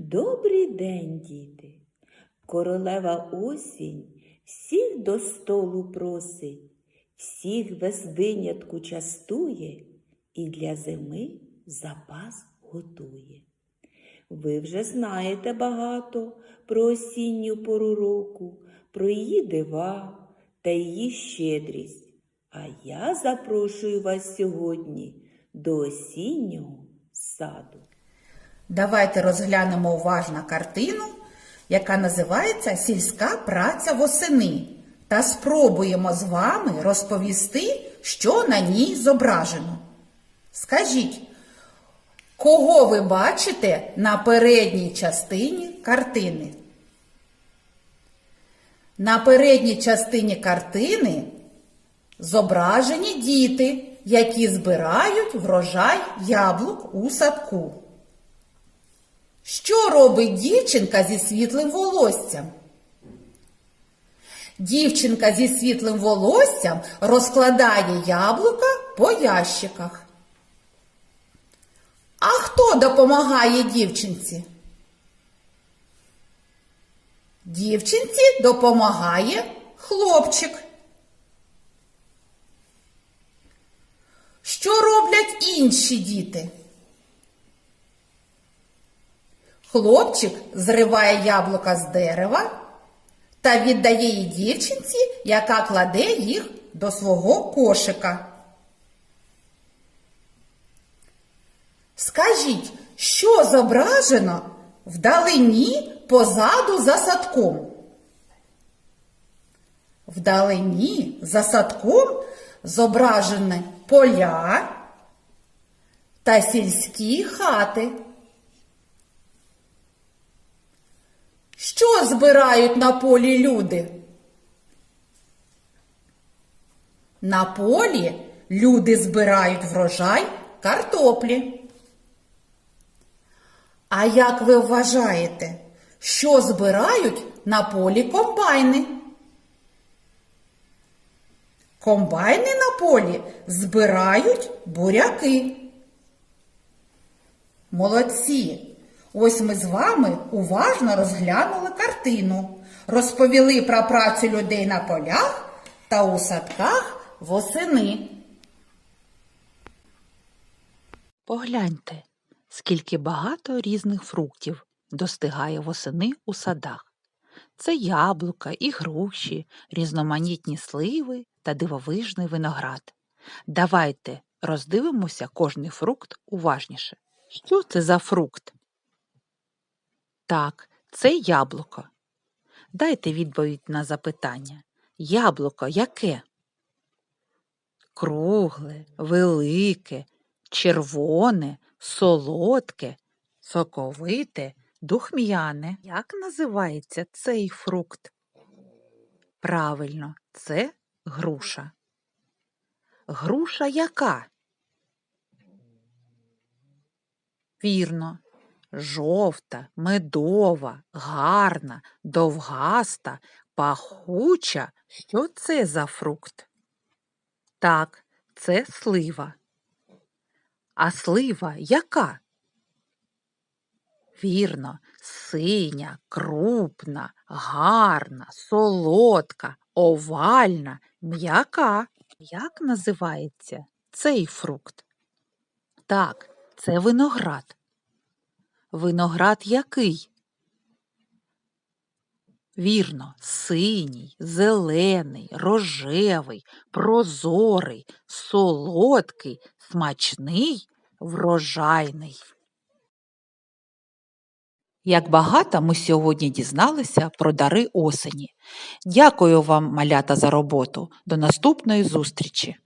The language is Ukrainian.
Добрий день, діти. Королева осінь всіх до столу просить, всіх без винятку частує і для зими запас готує. Ви вже знаєте багато про осінню пору року, про її дива та її щедрість. А я запрошую вас сьогодні до осіннього саду. Давайте розглянемо уважно картину, яка називається Сільська праця восени, та спробуємо з вами розповісти, що на ній зображено. Скажіть, кого ви бачите на передній частині картини? На передній частині картини зображені діти, які збирають врожай яблук у садку. Що робить дівчинка зі світлим волоссям? Дівчинка зі світлим волоссям розкладає яблука по ящиках. А хто допомагає дівчинці? Дівчинці допомагає хлопчик. Що роблять інші діти? Хлопчик зриває яблука з дерева та віддає її дівчинці, яка кладе їх до свого кошика. Скажіть, що зображено вдалині позаду за садком? Вдалині за садком зображені поля та сільські хати. Що збирають на полі люди? На полі люди збирають врожай картоплі. А як ви вважаєте, що збирають на полі комбайни? Комбайни на полі збирають буряки. Молодці! Ось ми з вами уважно розглянули картину, розповіли про працю людей на полях та у садках восени. Погляньте, скільки багато різних фруктів достигає восени у садах. Це яблука і груші, різноманітні сливи та дивовижний виноград. Давайте роздивимося кожний фрукт уважніше. Що це за фрукт? Так, це яблуко. Дайте відповідь на запитання. Яблуко яке? Кругле, велике, червоне, солодке, соковите, духм'яне. Як називається цей фрукт? Правильно, це груша. Груша яка? Вірно, жовта, медова, гарна, довгаста, пахуча. Що це за фрукт? Так, це слива. А слива яка? Вірно, синя, крупна, гарна, солодка, овальна, м'яка. Як називається цей фрукт? Так, це виноград. Виноград який? Вірно, синій, зелений, рожевий, прозорий, солодкий, смачний, врожайний. Як багато ми сьогодні дізналися про дари осені. Дякую вам, малята, за роботу. До наступної зустрічі!